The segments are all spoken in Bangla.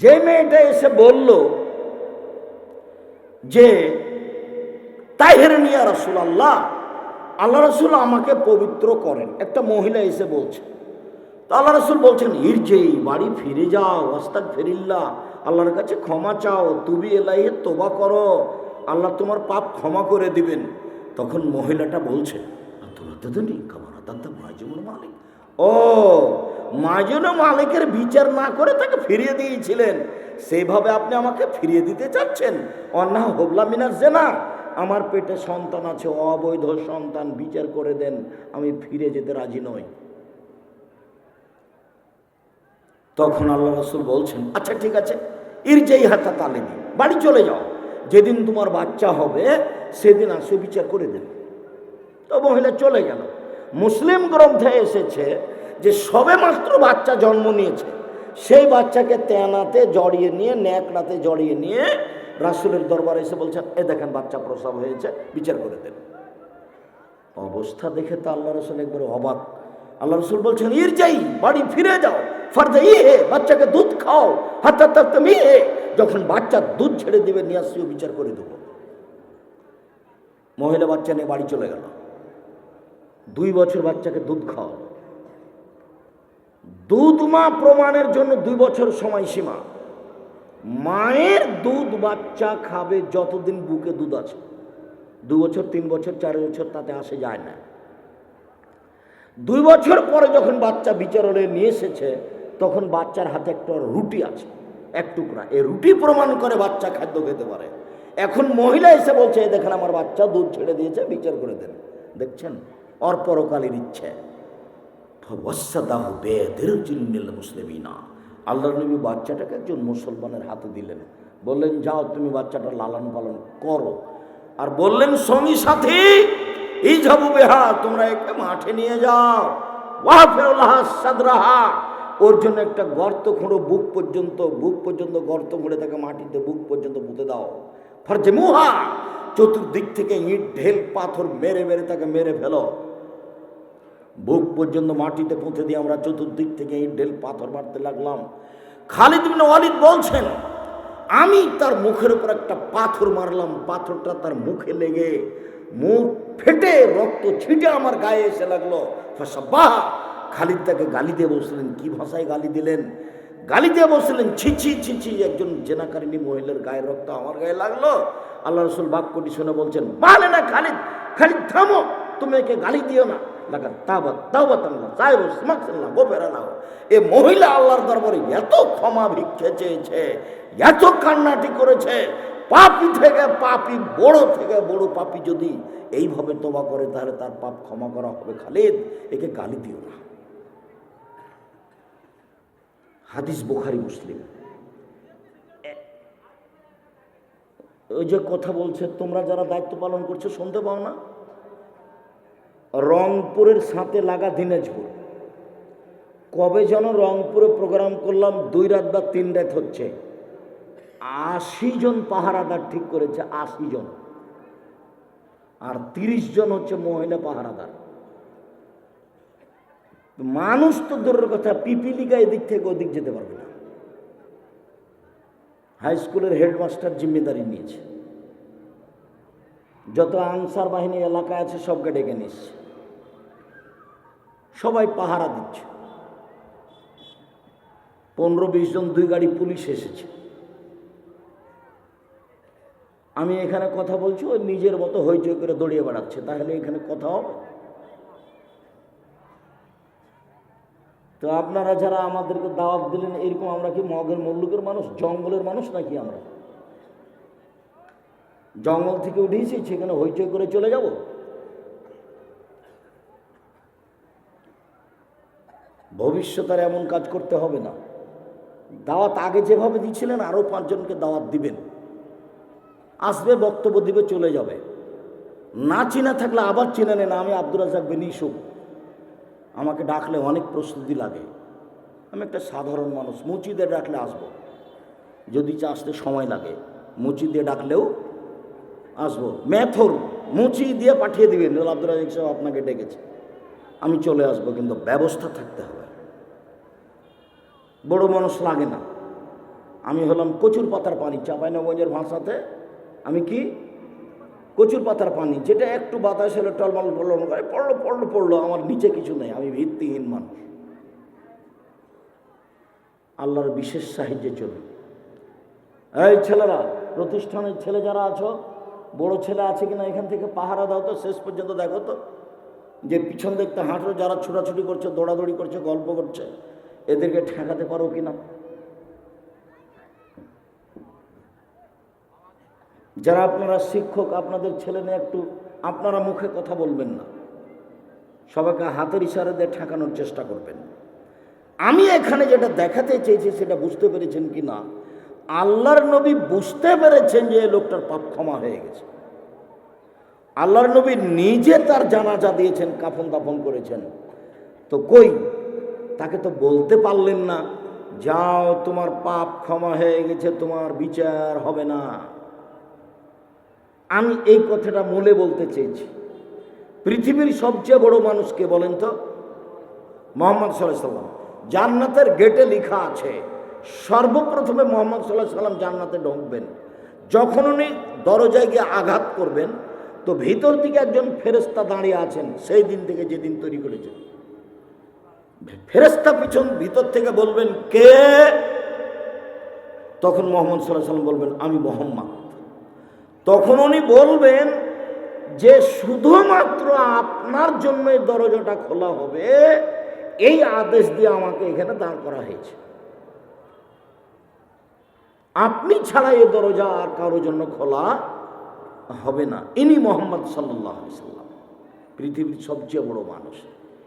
যে মেয়েটা এসে বলল যে তাহের নিয়া রসুল আল্লাহ আল্লাহ রসুল আমাকে পবিত্র করেন। একটা মহিলা এসে বলছে। তো আল্লাহ রসুল বলছেন ইরজেই বাড়ি ফিরে যাও ওস্তাক ফেরিল্লা আল্লাহর কাছে ক্ষমা চাও তুমি এলাইহে তোবা করো, আল্লাহ তোমার পাপ ক্ষমা করে দিবেন। তখন মহিলাটা বলছে আন্তর্জাতিক কামারা দাদা মাইজুমুল মালিক। ও মাইজুল মালিকের বিচার না করে তাকে ফিরিয়ে দিয়েছিলেন। সেইভাবে আপনি আমাকে ফিরিয়ে দিতে চাচ্ছেন? অন্যা হোবলা মিনার জেনা, আমার পেটে সন্তান আছে, অবৈধ সন্তান, বিচার করে দেন, আমি ফিরে যেতে রাজি নই। তখন আল্লাহ রসুল বলছেন আচ্ছা ঠিক আছে এর যেই হাতা তালে বাড়ি চলে যাও। যেদিন তোমার বাচ্চা হবে, সেদিন আসে, বিচার করে দেন। তো মহিলা চলে গেল। মুসলিম গ্রন্থে এসেছে যে সবে মাত্র বাচ্চা জন্ম নিয়েছে। সেই বাচ্চাকে তেনাতে জড়িয়ে নিয়ে, ন্যাকড়াতে জড়িয়ে নিয়ে রাসুলের দরবারে এসে বলছেন এ দেখেন বাচ্চা প্রসব হয়েছে, বিচার করে দেন। অবস্থা দেখে তো আল্লাহ রসুল একবার অবাক। আল্লাহ রসুল বলছেন ইর যাই বাড়ি ফিরে যাও। ফার্দে ই হে, বাচ্চাকে দুধ খাও। হাতা তুমি যখন বাচ্চা দুধ ছেড়ে দিবে, নিয়ে আসিও, বিচার করে দেবো। মহিলা বাচ্চা নিয়ে বাড়ি চলে গেল। দুই বছর বাচ্চাকে দুধ খাও দুধ মা প্রমাণের জন্য দুই বছর সময়সীমা। মায়ের দুধ বাচ্চা খাবে যতদিন বুকে দুধ আছে। দু বছর, তিন বছর, চার বছর তাতে আসে যায় না। দুই বছর পরে যখন বাচ্চা বিচারণে নিয়ে এসেছে, তখন বাচ্চার হাতে একটা রুটি আছে, এক টুকরা। এই রুটি প্রমাণ করে বাচ্চা খাদ্য খেতে পারে। এখন মহিলা এসে বলছে দেখেন আমার বাচ্চা দুধ ছেড়ে দিয়েছে, বিচার করে দেন। দেখছেন? অর পরকালের ইচ্ছে মুসলিমিনা। আল্লাহ নবী বাচ্চাটাকে একজন মুসলমানের হাতে দিলেন। বললেন, যাও তুমি বাচ্চাটা লালন পালন করো। আর বললেন, সঙ্গী সাথী এই যাব বেহা, তোমরা একে মাঠে নিয়ে যাও। ওর জন্য একটা গর্ত খুঁড়ো, বুক পর্যন্ত বুক পর্যন্ত গর্ত খুঁড়ে তাকে মাটিতে বুক পর্যন্ত পুঁতে দাও। ফার্জে মুহা, চতুর্দিক থেকে ইট, ঢেল, পাথর মেরে মেরে তাকে মেরে ফেলো। বুক পর্যন্ত মাটিতে পৌঁছে দিয়ে আমরা চতুর্দিক থেকে ইট ঢেল পাথর মারতে লাগলাম। খালিদ বিন ওয়ালিদ বলছেন, আমি তার মুখের উপর একটা পাথর মারলাম, পাথরটা তার মুখে লেগে মুখ ফেটে রক্ত ছিটে আমার গায়ে এসে লাগল। বাহ খালিদ তাকে গালি দিয়ে বসলেন কি ভাষায় গালি দিলেন? গালি দিয়ে বসলেন ছিছি ছিছি একজন জেনাকারিনী মহিলার গায়ে রক্ত আমার গায়ে লাগল। আল্লাহ রসুল বাক্যটি শুনে বলছেন বালে না খালিদ খালিদ থামো, তুমি একে গালি দিও না। লাগা তাবাত তাওবাত আল্লাহ সাহেব সিমাকসাল্লাহ গোফেরা নাও এ মহিলা আল্লাহর দরবারে এত ক্ষমা ভিক্ষে চেয়েছে, এত কান্নাটি করেছে, পাপি থেকে পাপি, বড় থেকে বড় পাপি যদি এইভাবে তোবা করে, তাহলে তার পাপ ক্ষমা করা হবে খালিদ। একে গালি দিও না। হাদিস বুখারি, মুসলিম। ওই যে কথা বলছে, তোমরা যারা দায়িত্ব পালন করছ শুনতে পাও না? রংপুরের সাথে লাগা দিনাজপুর। কবে যেন রংপুরে প্রোগ্রাম করলাম, দুই রাত বা তিন রাত হচ্ছে। আশি জন পাহারাদার ঠিক করেছে, আশি জন। আর তিরিশ জন হচ্ছে মহিলা পাহারাদার। মানুষ তো দূরের কথা, পিপিলিকা এদিক থেকে ওদিক যেতে পারবে না। হাই স্কুলের হেডমাস্টার জিম্মেদারি নিয়েছে। যত আনসার বাহিনী এলাকায় আছে, সবকে ডেকে নিচ্ছে সবাই পাহারা দিচ্ছে। পনেরো বিশ জন দুই গাড়ি পুলিশ এসেছে। আমি এখানে কথা বলছি ও নিজের মতো হইচই করে দৌড়িয়ে বেড়াচ্ছে, তাহলে এখানে কথা হবে? তো আপনারা যারা আমাদেরকে দাওয়াত দিলেন, এরকম আমরা কি মগের মল্লুকের মানুষ, জঙ্গলের মানুষ নাকি আমরা? জঙ্গল থেকে উঠেছি সেখানে হইচই করে চলে যাব। ভবিষ্যৎ আর এমন কাজ করতে হবে না। দাওয়াত আগে যেভাবে দিচ্ছিলেন আরও পাঁচজনকে দাওয়াত দিবেন। আসবে, বক্তব্য দিবে, চলে যাবে। না চিনা থাকলে আবার চিনে নেন, আমি আব্দুর রাজাক বিন ইসুফ আমাকে ডাকলে অনেক প্রস্তুতি লাগে। আমি একটা সাধারণ মানুষ, মুচি দিয়ে ডাকলে আসব। যদি আসতে সময় লাগে, মুচি দিয়ে ডাকলেও আসব। ম্যাথর মুচি দিয়ে পাঠিয়ে দিবেন। আব্দুল রাজাক সাহেব আপনাকে ডেকেছে। আমি চলে আসব, কিন্তু ব্যবস্থা থাকতে হবে। বড় মানুষ লাগে না। আমি হলাম কচুর পাতার পানি চাঁপাইনগঞ্জের ভাষাতে আমি কি? কচুর পাতার পানি, যেটা একটু বাতাস হলে টলমল টলমল করে, পড়ল পড়ল পড়ল, আমার নিচে কিছু নেই, আমি ভিত্তিহীন মানুষ। আল্লাহর বিশেষ সাহায্যে চলুন এই ছেলেরা, প্রতিষ্ঠানের ছেলে যারা আছো বড় ছেলে আছে কিনা এখান থেকে পাহারা দাও তো, শেষ পর্যন্ত দেখো তো। যে পিছন দেখতে হাঁটো যারা ছোটাছুটি করছে, দৌড়াদৌড়ি করছে, গল্প করছে, এদেরকে ঠেকাতে পারো কিনা? যারা আপনারা শিক্ষক, আপনাদের ছেলে মেয়ে একটু আপনারা মুখে কথা বলবেন না। সবাইকে হাতের ইশারা দিয়ে ঠেকানোর চেষ্টা করবেন। আমি এখানে যেটা দেখাতে চেয়েছি, সেটা বুঝতে পেরেছেন কি না আল্লাহর নবী বুঝতে পেরেছেন যে লোকটার পাপ ক্ষমা হয়ে গেছে। আল্লাহর নবী নিজে তার জানাজা দিয়েছেন, কাফন দাফন করেছেন। তো কই? তাকে তো বলতে পারলেন না, যাও, তোমার পাপ ক্ষমা হয়ে গেছে, তোমার বিচার হবে না। আমি এই কথাটা মূলে বলতে চেয়েছি। পৃথিবীর সবচেয়ে বড় মানুষকে বলেন তো? মোহাম্মদ সাল্লাম জান্নাতের গেটে লেখা আছে সর্বপ্রথমে মোহাম্মদ সাল্লাহ সাল্লাম জান্নাতে ঢুকবেন। যখন উনি দরজায় গিয়ে আঘাত করবেন, তো ভিতর থেকে একজন ফেরেস্তা দাঁড়িয়ে আছেন, সেই দিন থেকে যেদিন তৈরি করেছেন ফেরেস্তা পিছন, ভিতর থেকে বলবেন, কে? তখন মোহাম্মদ সাল্লাহ সাল্লাম বলবেন, আমি মোহাম্মদ। তখন উনি বলবেন যে, শুধুমাত্র আপনার জন্য দরজাটা খোলা হবে। এই আদেশ দিয়ে আমাকে এখানে দাঁড় করা হয়েছে। আপনি ছাড়া এই দরজা আর কারোর জন্য খোলা হবে না। ইনি মোহাম্মদ সাল্লাহ সাল্লাম। পৃথিবীর সবচেয়ে বড় মানুষ।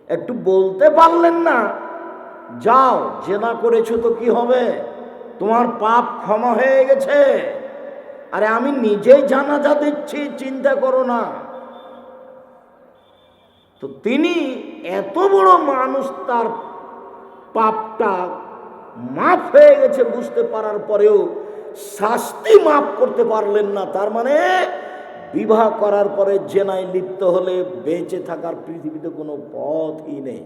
একটু বলতে পারলেন না, যাও, জেনা করেছ তো কি হবে? তোমার পাপ ক্ষমা হয়ে গেছে। আরে আমি নিজেই জানাজা দিচ্ছি, চিন্তা করো না। তো তিনি এত বড় মানুষ, তার পাপটা মাফ হয়ে গেছে বুঝতে পারার পরেও শাস্তি মাফ করতে পারলেন না। তার মানে বিবাহ করার পরে জেনায় লিপ্ত হলে বেঁচে থাকার পৃথিবীতে কোনো পথই নেই।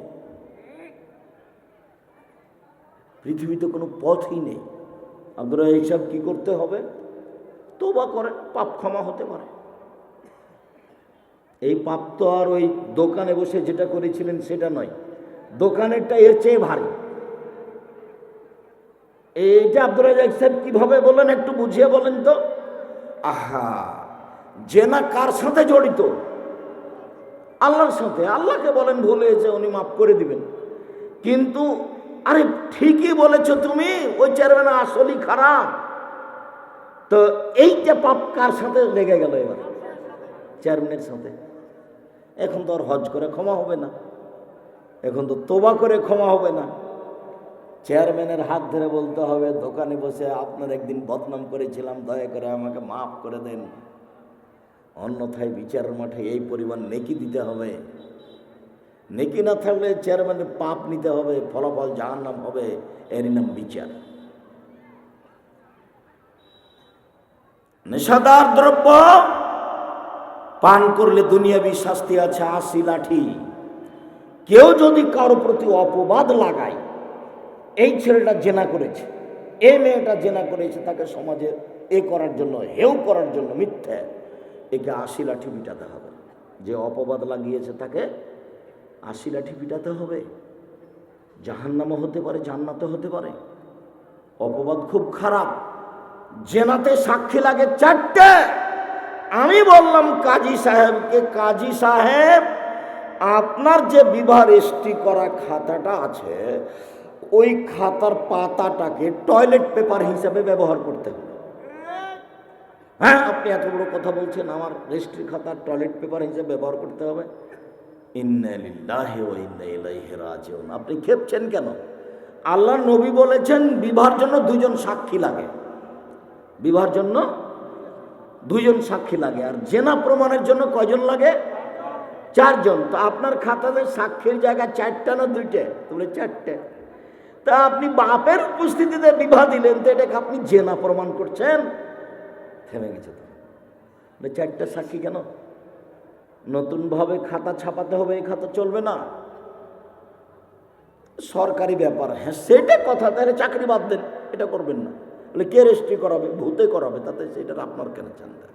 পৃথিবীতে কোনো পথই নেই। আপনারা এইসব কি করতে হবে? তোবা করে পাপ ক্ষমা হতে পারে। এই পাপ তো আর ওই দোকানে বসে যেটা করেছিলেন সেটা নয়। দোকানেরটা এর চেয়ে ভারী। এইটা আব্দুল রাজাক সাহেব কীভাবে বলেন একটু বুঝিয়ে বলেন তো। আহা জেনা কার সাথে জড়িত? আল্লাহর সাথে। আল্লাহকে বলেন ভুল হয়েছে, উনি মাফ করে দিবেন। কিন্তু, আরে ঠিকই বলেছ তুমি, ওই চেয়ারম্যান আসলেই খারাপ। তো এইটা পাপ কার সাথে লেগে গেল এবার? চেয়ারম্যানের সাথে। এখন তো আর হজ করে ক্ষমা হবে না। এখন তো তোবা করে ক্ষমা হবে না। চেয়ারম্যানের হাত ধরে বলতে হবে, দোকানে বসে আপনার একদিন বদনাম করেছিলাম, দয়া করে আমাকে মাফ করে দেন। অন্যথায় বিচার মাঠে এই পরিমাণ নেকি দিতে হবে। নেকি না থাকলে চেয়ারম্যানের পাপ নিতে হবে, ফলাফল যার নাম হবে, এরই নাম বিচার। নেশাদার দ্রব্য পান করলে দুনিয়াবি শাস্তি আছে আশি লাঠি। কেউ যদি কারও প্রতি অপবাদ লাগায় এই ছেলেটা জেনা করেছে এই মেয়েটা জেনা করেছে, তাকে সমাজে এ করার জন্য হেউ করার জন্য মিথ্যে। একে আশি লাঠি পিটাতে হবে। যে অপবাদ লাগিয়েছে তাকে আশি লাঠি পিটাতে হবে। জাহান্নামও হতে পারে, জান্নাতও হতে পারে। অপবাদ খুব খারাপ। জেনাতে সাক্ষী লাগে চারটে। আমি বললাম, কাজী সাহেবকে, কাজী সাহেব, আপনার যে বিবাহ রেজিস্ট্রি করা খাতাটা আছে ওই খাতার পাতাটাকে টয়লেট পেপার হিসাবে ব্যবহার করতে হবে। হ্যাঁ আপনি এত বড় কথা বলছেন, আমার রেজিস্ট্রি খাতার টয়লেট পেপার হিসেবে ব্যবহার করতে হবে। আপনি খেপছেন কেন? আল্লাহ নবী বলেছেন, বিবাহের জন্য দুজন সাক্ষী লাগে। বিবাহের জন্য দুজন সাক্ষী লাগে, আর জেনা প্রমাণের জন্য কয়জন লাগে? চারজন। তো আপনার খাতাতে সাক্ষীর জায়গা চারটা না দুইটা? বলে চারটে। তা আপনি বাপের উপস্থিতিতে বিবাহ দিলেন তো এটাকে আপনি জেনা প্রমাণ করছেন। থেমে গেছে তো। বলে, চারটা সাক্ষী কেন? নতুনভাবে খাতা ছাপাতে হবে এই খাতা চলবে না। সরকারি ব্যাপার। হ্যাঁ সেটা কথা তাহলে চাকরি বাদ দেন এটা করবেন না। বলে কে রেজিস্ট্রি করাবে? ভূতে করাবে তাতে সেটা আপনার কেন চিন্তা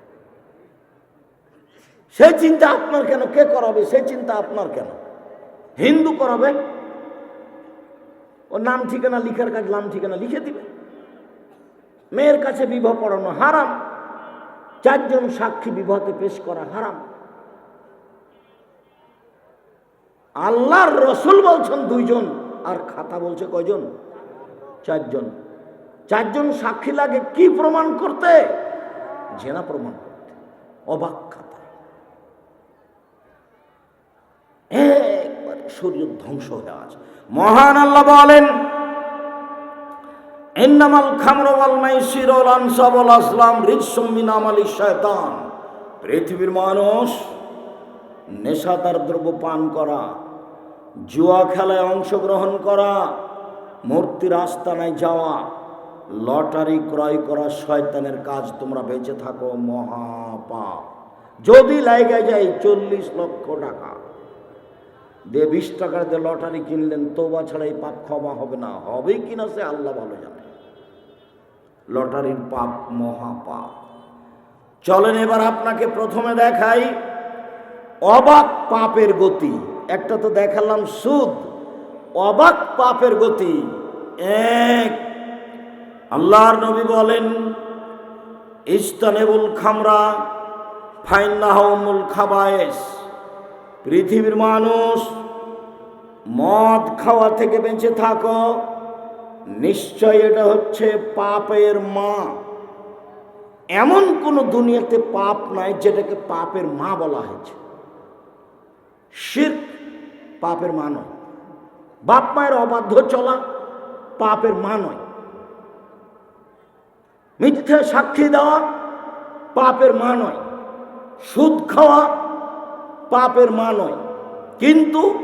সেই চিন্তা আপনার কেন? কে করাবে? সে চিন্তা আপনার কেন? হিন্দু করাবে? ও নাম ঠিকানা, লিখার কাজ, নাম ঠিকানা লিখে দিবে। মেয়ের কাছে বিবাহ পড়ানো হারাম। চারজন সাক্ষী বিবাহতে পেশ করা হারাম। আল্লাহর রসুল বলছেন দুইজন, আর খাতা বলছে কয়জন? চারজন। চারজন সাক্ষী লাগে কি প্রমাণ করতে? জেনা প্রমাণ করতে। অবাক খাতা। একবারে শরীর ধ্বংস হয়ে আছে। মহান আল্লাহ বলেন, ইন্নামাল খামর ওয়াল মাইসির ওয়াল আসলাম রিজসুম মিন আমালি শয়তান পৃথিবীর মানুষ নেশাদার দ্রব্য পান করা, জুয়া খেলায় অংশগ্রহণ করা মূর্তির আস্তানায় যাওয়া, লটারি ক্রয় করা শয়তানের কাজ তোমরা বেঁচে থাকো মহাপাপ। যদি লাইগে যায় চল্লিশ লক্ষ টাকা। দিয়ে বিশ টাকার দিয়ে লটারি কিনলেন তোবা ছাড়া এই পাপ ক্ষমা হবে না। হবে কিনা সে আল্লাহ ভালো জানে। লটারির পাপ মহাপাপ। চলেন এবার আপনাকে প্রথমে দেখাই অবাক পাপের গতি। একটা তো দেখালাম সুদ। অবাক পাপের গতি। এক, আল্লাহর নবী বলেন ইস্তানেবুল খামরা ফাইন্নাহমুল খাবায়েস। পৃথিবীর মানুষ মদ খাওয়া থেকে বেঁচে থাকো। নিশ্চয় এটা হচ্ছে পাপের মা। এমন কোনো দুনিয়াতে পাপ নাই যেটাকে পাপের মা বলা হয়েছে। শির পাপের মা নয়। বাপ মায়ের অবাধ্য চলা পাপের মা নয়। মিথ্যা সাক্ষী দেওয়া পাপের মা নয়। সুদ খাওয়া পাপের মা নয়। কিন্তু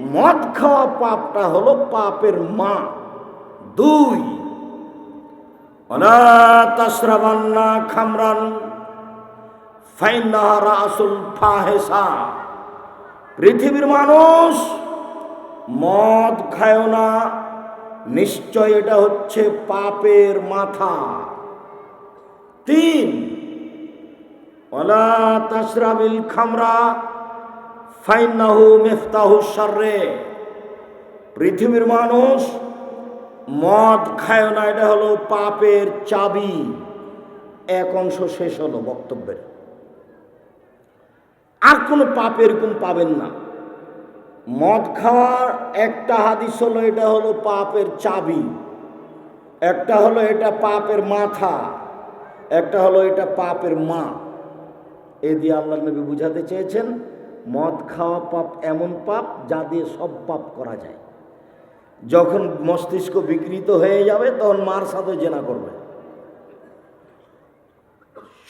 মদ খাওয়া পাপটা হলো পাপের মা। দুই অনাতাশ্রাবান্না খামরান। পৃথিবীর মানুষ মদ খায় না। নিশ্চয় এটা হচ্ছে পাপের মাথা। তিন ওলা তাসরাবিল খামরা পৃথিবীর মানুষ মদ খায় না, এটা হলো পাপের চাবি। এক অংশ শেষ হলো বক্তব্যের। আর কোনো পাপ এরকম পাবেন না। মদ খাওয়ার একটা হাদিস হলো, এটা হলো পাপের চাবি। একটা হলো এটা পাপের মাথা। একটা হলো এটা পাপের মা। এ দিয়ে আল্লাহ নবী বুঝাতে চেয়েছেন মদ খাওয়া পাপ এমন পাপ যা দিয়ে সব পাপ করা যায়। যখন মস্তিষ্ক বিকৃত হয়ে যাবে, তখন মার সাথে জেনা করবে।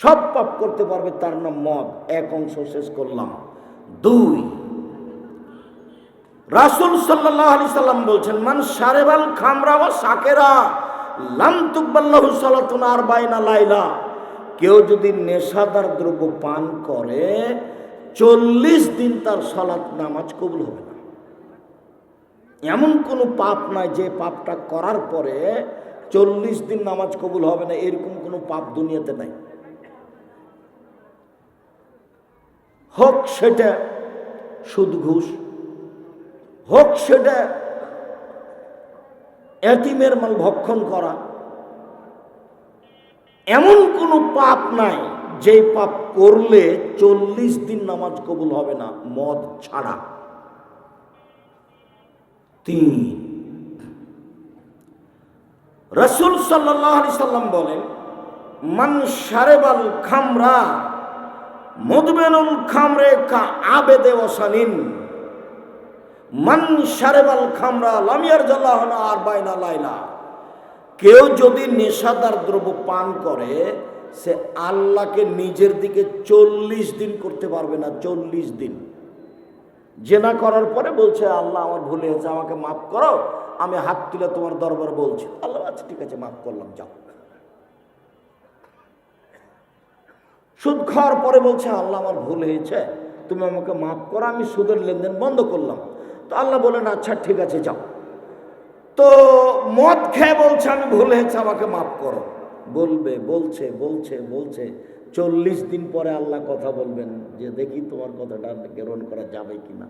সব পাপ করতে পারবে তার নাম মদ। এক অংশ শেষ করলাম। দুই, রাসুল সাল্লাহ আলি সাল্লাম বলছেন, মান সারেবাল খামরা বা সাকেরা লাম তুকবাল্লাহু সালাতুন আর বাইনা লাইলা। কেউ যদি নেশাদার দ্রব্য পান করে চল্লিশ দিন তার সালাত নামাজ কবুল হবে না। এমন কোনো পাপ নাই যে পাপটা করার পরে চল্লিশ দিন নামাজ কবুল হবে না, এরকম কোনো পাপ দুনিয়াতে নাই। হোক সেটা সুদ ঘুষ হোক সেটা এতিমের মাল ভক্ষণ করা, এমন কোনো পাপ নাই যে পাপ করলে চল্লিশ দিন নামাজ কবুল হবে না, মদ ছাড়া। তিন। রসুল সাল্লাহ সাল্লাম বলেন, মান সারেবাল খামরা, মদবেনুল খামরে কা আবেদে ওসানিন, মান সারেবাল খামরা লামিয়ার জাল্লাহ আর বাইনা লাইলা। কেউ যদি নেশাদার দ্রব্য পান করে সে আল্লাহকে নিজের দিকে চল্লিশ দিন করতে পারবে না, চল্লিশ দিন। জেনা করার পরে বলছে, আল্লাহ আমার ভুলে হয়েছে, আমাকে মাফ করো, আমি হাত তুলে তোমার দরবার বলছি। আল্লাহ আচ্ছা ঠিক আছে, মাফ করলাম, যাও। সুদ খাওয়ার পরে বলছে, আল্লাহ আমার ভুল হয়েছে, তুমি আমাকে মাফ করো, আমি সুদের লেনদেন বন্ধ করলাম। তো আল্লাহ বলেন আচ্ছা ঠিক আছে, যাও। তো মদ খেয়ে বলছে, আমি ভুল হয়েছে, আমাকে মাফ করো। বলবে, বলছে বলছে বলছে। চল্লিশ দিন পরে আল্লাহ কথা বলবেন যে, দেখি তোমার কথাটা গ্রহণ করা যাবে কিনা?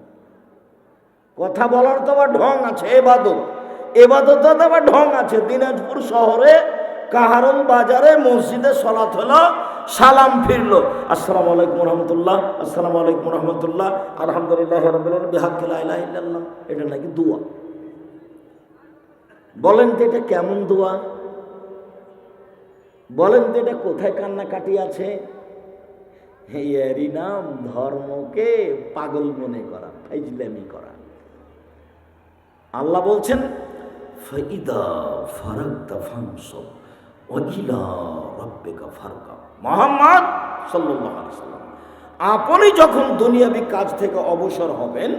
কথা বলার তো আবার ঢং আছে, এবাদত। এবাদত তো আবার ঢং আছে। দিনাজপুর শহরে কাহারুল বাজারে মসজিদে সলাৎ হলো, সালাম ফিরলো। আসসালামু আলাইকুম রহমতুল্লাহ, আসসালামু আলাইকুম রহমতুল্লাহ, আলহামদুলিল্লাহ রবিল বিহাক্কিল ইল্লাল্লাহ। এটা নাকি দোয়া? বলেন তো এটা কেমন দোয়া? বলেন তো এটা কোথায় কান্নাকাটি আছে? এরই নাম ধর্মকে পাগল মনে করা, ফাইজলামি করা। আল্লাহ বলছেন রাব্বিকা ফারকা। আপনি যখন দুনিয়াবি কাজ থেকে অবসর হবেন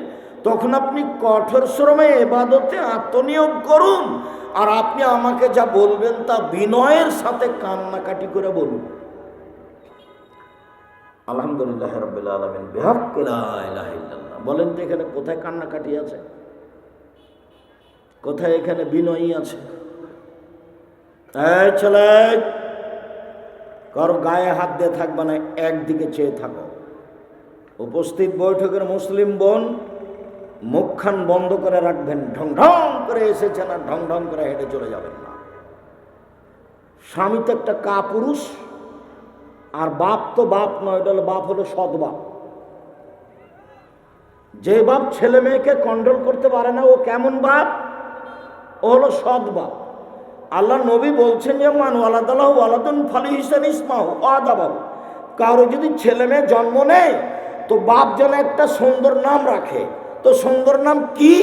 তখন আপনি কঠোর শ্রমে এবাদতে আত্মনিয়োগ করুন। আর আপনি আমাকে যা বলবেন তা বিনয়ের সাথে কান্নাকাটি করে বলুন। আলহামদুলিল্লাহ বলেন তো এখানে কোথায় কান্নাকাটি আছে? কোথায় এখানে বিনয়ী আছে? ছেলে, কারও গায়ে হাত দিয়ে থাকবে না, একদিকে চেয়ে থাকো। উপস্থিত বৈঠকের মুসলিম বোন মুখখান বন্ধ করে রাখবেন, ঢং ঢং করে এসেছেন আর ঢং ঢং করে হেঁটে চলে যাবেন না। স্বামী তো একটা কা পুরুষ আর বাপ তো বাপ নয় হলো বাপ হলো সৎ বাপ। যে বাপ ছেলে মেয়েকে কন্ট্রোল করতে পারে না, ও কেমন বাপ? ও হলো সৎ বাপ। আল্লাহ নবী বলছেন যে মানু আলাদাল্লাহ আলাদন ফালি হিসেন ইসমাহ আদাবাহু। কারও যদি ছেলে মেয়ে জন্ম নেয়, তো বাপ যেন একটা সুন্দর নাম রাখে। তো সুন্দর নাম কি?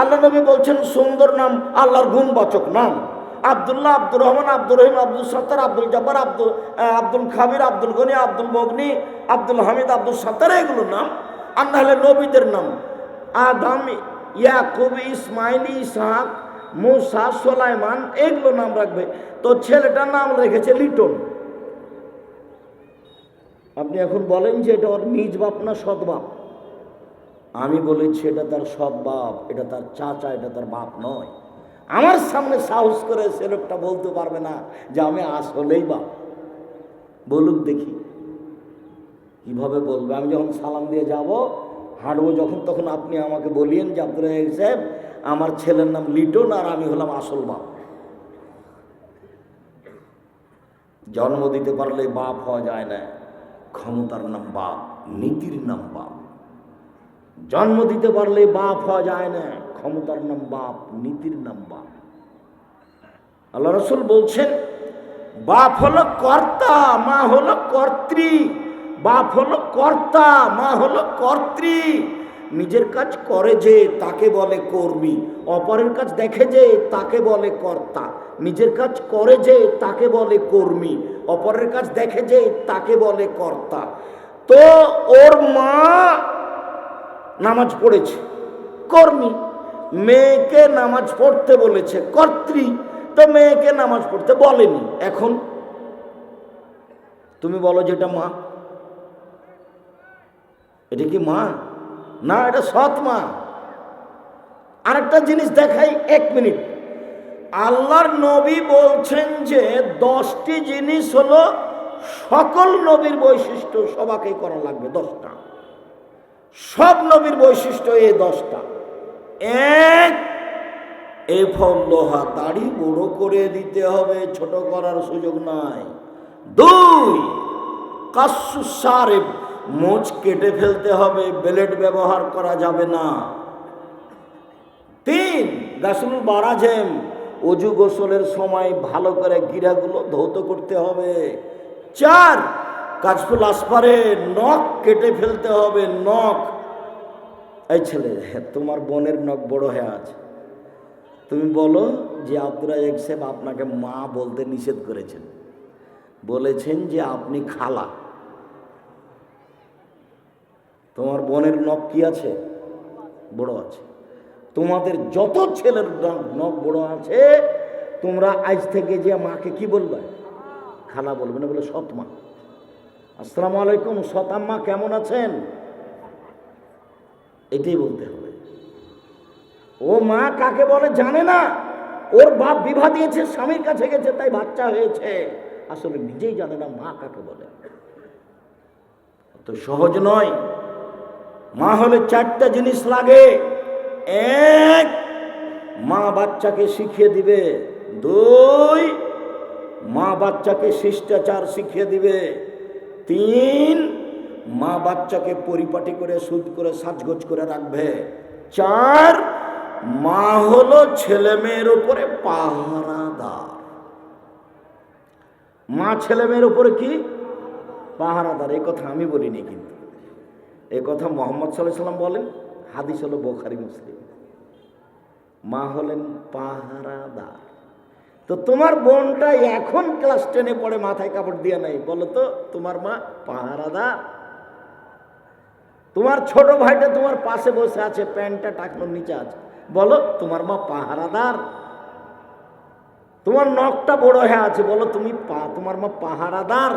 আল্লাহ নবী বলছেন, সুন্দর নাম আল্লাহর গুণবাচক নাম। আবদুল্লাহ, আব্দুর রহমান, আব্দুর রহিম, আব্দুল সত্তার, আব্দুল জব্বার, আব্দুল আব্দুল খাবির আব্দুল গনি, আব্দুল মগনি, আব্দুল হামিদ, আব্দুল সত্তার, এগুলো নাম। আর না হলে নবীদের নাম। আদাম, ইয়াকুব, ইসমাইল, ইসহাক, মুসা, সোলাইমান, এগুলো নাম রাখবে। তো ছেলেটার নাম রেখেছে লিটন। আপনি এখন বলেন যে এটা ওর নিজ বাপ না সৎ আমি বলেছি, এটা তার সব বাপ, এটা তার চাচা, এটা তার বাপ নয়। আমার সামনে সাহস করে সে লোকটা বলতে পারবে না যে আমি আসলেই বাপ। বলুক দেখি, কীভাবে বলবে? আমি যখন সালাম দিয়ে যাব, হাঁটবো যখন, তখন আপনি আমাকে বলিয়েন যে, আব্দুল সাহেব, আমার ছেলের নাম লিটন আর আমি হলাম আসল বাপ। জন্ম দিতে পারলে বাপ হওয়া যায় না। ক্ষমতার নাম বাপ, নীতির নাম বাপ। জন্ম দিতে পারলে বাপ হওয়া যায় না। ক্ষমতার নাম বাপ, নীতির নাম বাপ। আল্লাহ রসুল বলছেন, বাপ হলো কর্তা, মা হলো কর্ত্রী। বাপ হলো কর্তা, মা হলো কর্ত্রী। নিজের কাজ করে যে, তাকে বলে কর্মী। অপরের কাজ দেখে যে, তাকে বলে কর্তা। নিজের কাজ করে যে, তাকে বলে কর্মী। অপরের কাজ দেখে যে, তাকে বলে কর্তা। তো ওর মা নামাজ পড়েছে। কর্মী, মেয়েকে নামাজ পড়তে বলেছে। কর্ত্রী, তো মেয়েকে নামাজ পড়তে বলেনি। এখন তুমি বলো যেটা মা। এটা কি মা? না, এটা সৎ মা। আরেকটা জিনিস দেখাই এক মিনিট। আল্লাহর নবী বলছেন যে দশটি জিনিস হলো সকল নবীর বৈশিষ্ট্য সবাকে করা লাগবে, দশটা। সব নবীর বৈশিষ্ট্য এই দশটা। এক, এ ফল লোহা দাড়ি বড় করে দিতে হবে, ছোট করার সুযোগ নাই। দুই, কাসু সারে মোচ কেটে ফেলতে হবে, ব্লেড ব্যবহার করা যাবে না। তিন, গাছুল বারাজেম অজু গোসলের সময় ভালো করে গিরাগুলো ধৌত করতে হবে। চার কাজফুল আসপারে নখ কেটে ফেলতে হবে, নখ। এই ছেলে তোমার বোনের নখ বড় হয়ে আছে। তুমি বলো যে আব্দুল রাজাক সাহেব আপনাকে মা বলতে নিষেধ করেছেন। বলেছেন যে আপনি খালা। তোমার বোনের নখ কি আছে? বড় আছে। তোমাদের যত ছেলের নখ বড় আছে, তোমরা আজ থেকে যে মাকে কি বলবে? খালা বলবে না, বলে সৎ মা। আসসালামু আলাইকুম সতাম্মা কেমন আছেন? এটাই বলতে হবে। ও মা কাকে বলে জানে না? ওর বাপ বিবাহ দিয়েছে, স্বামীর কাছে গেছে, তাই বাচ্চা হয়েছে। আসলে নিজেই জানে না মা কাকে বলে। তো সহজ নয়। মা হলে চারটা জিনিস লাগে। এক, মা বাচ্চাকে শিখিয়ে দিবে। দুই, মা বাচ্চাকে শিষ্টাচার শিখিয়ে দিবে। তিন, মা বাচ্চাকে পরিপাটি করে, সুদ করে, সাজগোজ করে রাখবে। চার, মা হলো ছেলে মেয়ের উপরে পাহারাদার। মা ছেলে মেয়ের উপরে কি? পাহারাদার। এই কথা আমি বলিনি কিন্তু। এ কথা মোহাম্মদ সাল্লাম বলেন। হাদিস হলো বোখারি, মুসলিম। মা হলেন পাহারাদার। তো তোমার বোনটা এখন ক্লাস টেনে পড়ে মাথায় কাপড় দিয়ে নাই। বলো তো, তোমার মা পাহারাদার? তোমার ছোট ভাইটা তোমার পাশে বসে আছে, প্যান্টটা টাকনোর নিচে আছে। বলো, তোমার মা পাহারাদার? তোমার নখটা বড় হয়ে আছে, বলো তুমি পা, তোমার মা পাহারাদার?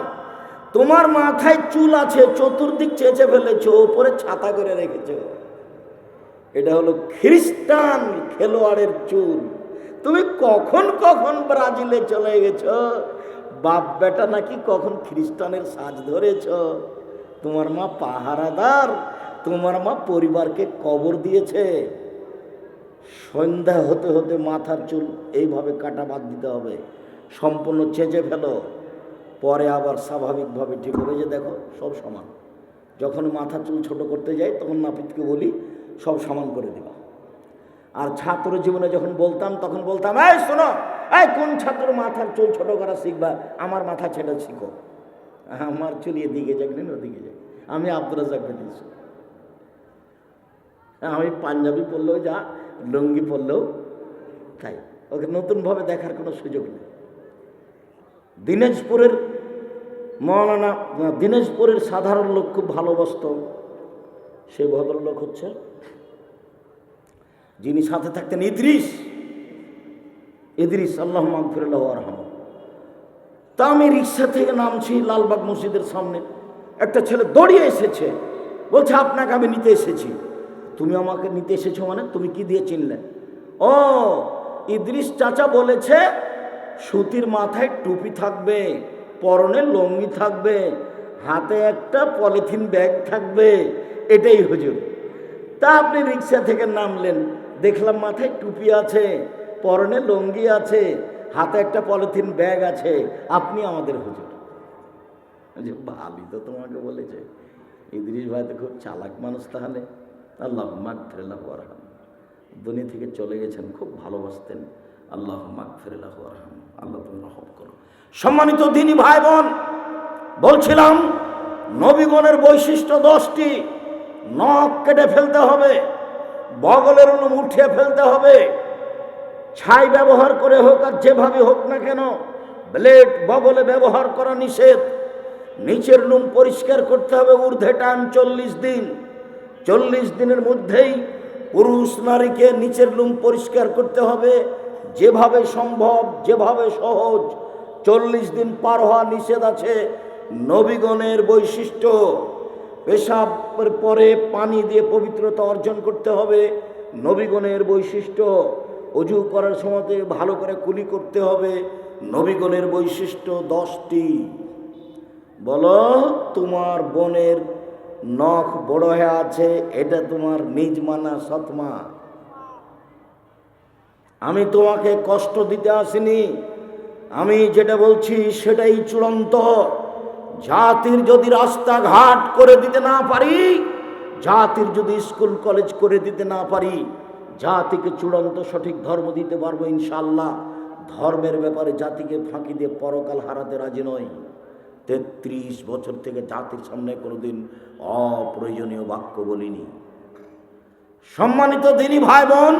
তোমার মাথায় চুল আছে, চতুর্দিক চেঁচে ফেলেছো, ওপরে ছাতা করে রেখেছো। এটা হলো খ্রিস্টান খেলোয়াড়ের চুল। তুমি কখন কখন ব্রাজিলে চলে গেছ? বাপ বেটা নাকি কখন খ্রিস্টানের সাজ ধরেছ? তোমার মা পাহারাদার, তোমার মা পরিবারকে কবর দিয়েছে। সন্ধ্যা হতে হতে মাথার চুল এইভাবে কাটা বাদ দিতে হবে। সম্পূর্ণ চেঁচে ফেলো। পরে আবার স্বাভাবিকভাবে ঠিক হবে যে দেখো, সব সমান। যখন মাথার চুল ছোট করতে যাই, তখন নাপিতকে বলি, সব সমান করে দিবা। আর ছাত্র জীবনে যখন বলতাম, তখন বলতাম, এই শোনো, এই কোন ছাত্র মাথার চুল ছোট করা শিখবা? আমার মাথা ছেড়ে শিখো। আমার চুল এদিকে যাক না ওদিকে যাক। আমি আব্দুল রাজাক দিয়েছি আমি পাঞ্জাবি পরলেও যা, লুঙ্গি পরলেও তাই। ওকে নতুনভাবে দেখার কোনো সুযোগ নেই। দিনাজপুরের মৌলানা, দিনাজপুরের সাধারণ লোক খুব ভালোবাসত। সেই ভদ্রলোক হচ্ছে যিনি সাথে থাকতেন ইদ্রিস। ইদ্রিস, আল্লাহ মাগফিরুল্লাহ রহম তা আমি রিক্সা থেকে নামছি লালবাগ মসজিদের সামনে। একটা ছেলে দৌড়িয়ে এসেছে। বলছে, আপনাকে আমি নিতে এসেছি। তুমি আমাকে নিতে এসেছ মানে? তুমি কি দিয়ে চিনলে? ও, ইদ্রিস চাচা বলেছে, সুতির মাথায় টুপি থাকবে, পরনে লঙ্গি থাকবে, হাতে একটা পলিথিন ব্যাগ থাকবে। এটাই হুজুর। তা আপনি রিক্সা থেকে নামলেন। দেখলাম মাথায় টুপি আছে, পরনে লঙ্গি আছে, হাতে একটা পলিথিন ব্যাগ আছে, আপনি আমাদের হুজুর। যে ভাবি তো তোমাকে বলেছে, ইদ্রিস ভাই তো খুব চালাক মানুষ তাহলে। আল্লাহ মাগ ফেরাল্লাহ আরহাম। দুনিয়া থেকে চলে গেছেন, খুব ভালোবাসতেন। আল্লাহ মাগ ফেরাল্লাহ আরহাম। আল্লাহ তুমি রহম করো। সম্মানিত দিনী ভাই বোন বলছিলাম, নবীগণের বৈশিষ্ট্য দশটি, নখ কেটে ফেলতে হবে। বগলের উলুম উঠিয়ে ফেলতে হবে। ছাই ব্যবহার করে হোক আর যেভাবে হোক না কেন, ব্লেড বগলে ব্যবহার করা নিষেধ। নিচের লুম পরিষ্কার করতে হবে ঊর্ধ্বে টান চল্লিশ দিন। চল্লিশ দিনের মধ্যেই পুরুষ নারীকে নিচের লুম পরিষ্কার করতে হবে। যেভাবে সম্ভব, যেভাবে সহজ, চল্লিশ দিন পার হওয়া নিষেধ আছে নবীগণের বৈশিষ্ট্য। পেশাবের পরে পানি দিয়ে পবিত্রতা অর্জন করতে হবে। নবীগণের বৈশিষ্ট্য, অজু করার সময় ভালো করে কুলি করতে হবে। নবীগণের বৈশিষ্ট্য দশটি। বলো, তোমার বোনের নখ বড় হয়ে আছে, এটা তোমার নিজ মানা সৎমা। আমি তোমাকে কষ্ট দিতে আসিনি। আমি যেটা বলছি সেটাই চূড়ান্ত। জাতির যদি রাস্তাঘাট করে দিতে না পারি, জাতির যদি স্কুল, কলেজ করে দিতে না পারি, জাতিকে চূড়ান্ত সঠিক ধর্ম দিতে পারব ইনশাল্লাহ ধর্মের ব্যাপারে জাতিকে ফাঁকি দিয়ে পরকাল হারাতে রাজি নয় তেত্রিশ বছর থেকে জাতির সামনে কোনোদিন অপ্রয়োজনীয় বাক্য বলিনি। সম্মানিত দিনী ভাই বোন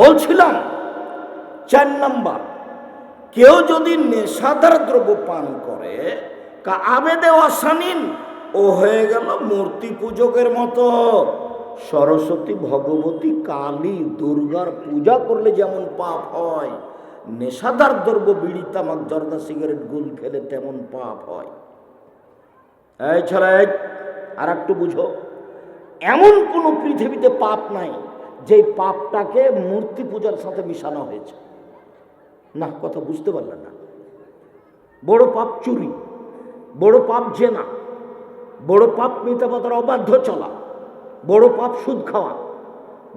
বলছিলাম, চার নাম্বার, কেউ যদি নেশাদার দ্রব্য পান করে আবেদে অসানিন ও হয়ে গেল মূর্তি পূজকের মতো। সরস্বতী ভগবতী কালী দুর্গার পূজা করলে যেমন পাপ হয়, নেশাদার দ্রব্য, বিড়ি, তামাক, জর্দা, সিগারেট, গুল খেলে তেমন পাপ হয়। এই ছাড়া আর একটু বুঝো, এমন কোনো পৃথিবীতে পাপ নাই যে পাপটাকে মূর্তি পূজার সাথে মিশানো হয়েছে। না, কথা বুঝতে পারলেন না। বড় পাপ চুরি। বড় পাপ জেনা বড় পাপ মিথ্যাপাতার অবাধ্য চলা, বড় পাপ সুদ খাওয়া,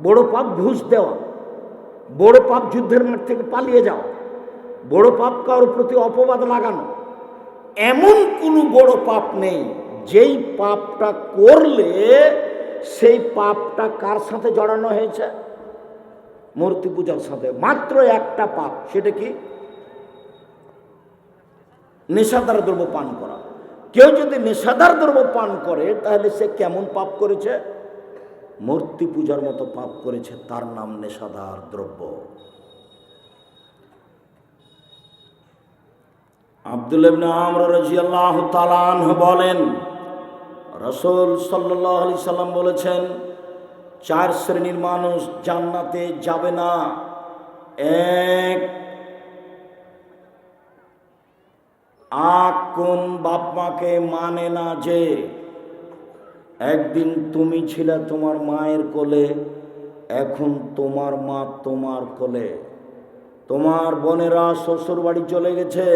বড় পাপ ঘুষ দেওয়া, বড় পাপ যুদ্ধের মাঠ থেকে পালিয়ে যাওয়া, বড় পাপ কারোর প্রতি অপবাদ লাগানো, এমন কোনো বড় পাপ নেই যেই পাপটা করলে সেই পাপটা কার সাথে জড়ানো হয়েছে? মূর্তি পূজার সাথে। মাত্র একটা পাপ, সেটা কি? নেশাদার দ্রব্য পান করা। কেউ যদি নেশাদার দ্রব্য পান করে, তাহলে সে কেমন পাপ করেছে? মূর্তি পূজার মতো পাপ করেছে, তার নাম নেশাদার দ্রব্য। আব্দুল আমর রাদিয়াল্লাহু বলেন, রাসূল সাল্লাল্লাহু আলাইহি সাল্লাম বলেছেন, চার শ্রেণির মানুষ জান্নাতে যাবে না। এক আক কোন বাপ মাকে মানে না যে একদিন তুমি ছিলে তোমার মায়ের কোলে, এখন তোমার মা তোমার কোলে। তোমার বোনেরা শ্বশুর বাড়ি চলে গেছে,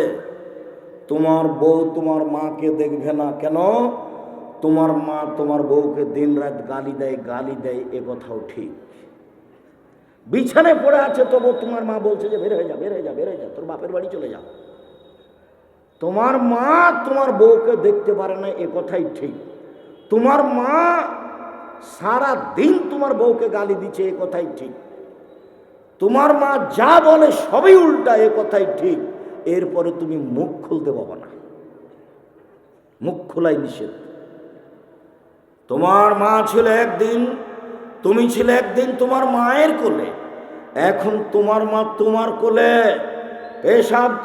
তোমার বউ তোমার মাকে দেখবে না কেন? তোমার মা তোমার বউকে দিন রাত গালি দেয় গালি দেয়, এ কথাও ঠিক। বিছানায় পড়ে আছে তবু তোমার মা বলছে যে, বের হয়ে যা, বের হয়ে যা, বের হয়ে যা, তোর বাপের বাড়ি চলে যা। তোমার মা তোমার বউকে দেখতে পারে না, এ কথাই ঠিক। তোমার মা সারা দিন তোমার বউকে গালি দিচ্ছে, এ কথাই ঠিক। তোমার মা যা বলে সবই উল্টা, এ কথাই ঠিক। এরপরে তুমি মুখ খুলতে পাবো না। মুখ খোলাই নিষেধ। তোমার মা ছিল একদিন, তুমি ছিলে একদিন তোমার মায়ের কোলে। এখন তোমার মা তোমার কোলে। পেশাব